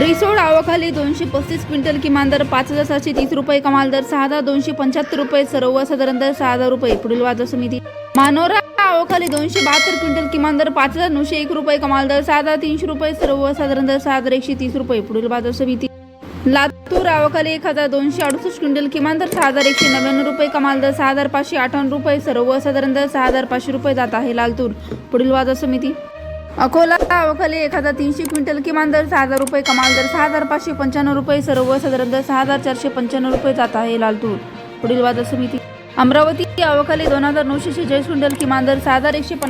रिसोड आवाखाली दोनशे पस्तीस क्विंटल किमान दर पाच हजार सातशे तीस रुपये कमाल दर सहा हजार दोनशे पंच्याहत्तर रुपये सर्वसाधारण दर सहा हजार रुपये. पुढील बाजार समिती. मानोरा आवाखाली दोनशे बहात्तर क्विंटल किमान दर पाच हजार नऊशे एक रुपये कमाल दर सहा हजार तीनशे रुपये सर्वसाधारण दर सहा हजार एकशे तीस रुपये. पुढील बाजार समिती. लातूर आवाखाली एक हजार दोनशे अडुसष्ट क्विंटल किमान दर सहा हजार एकशे नव्याण्णव रुपये कमाल दर सहा हजार पाचशे अठ्ठावन्न रुपये सर्वसाधारण दर सहा हजार पाचशे रुपये जात आहे लालतूर पुढील बाजार समिती. अकोला अवखाली एक हजार तीनशे क्विंटल किमान दर सहा हजार रुपये कमाल दर सहा हजार पाचशे पंच्याण्णव रुपये सर्वसाधारण दर सहा हजार चारशे पंच्याण्णव रुपये जात आहे लालतूर. पुढील बाजार समिती. अमरावती अवखाली दोन हजार नऊशे शेहेचाळीस क्विंटल किमान दर सहा हजार एकशे पन्नास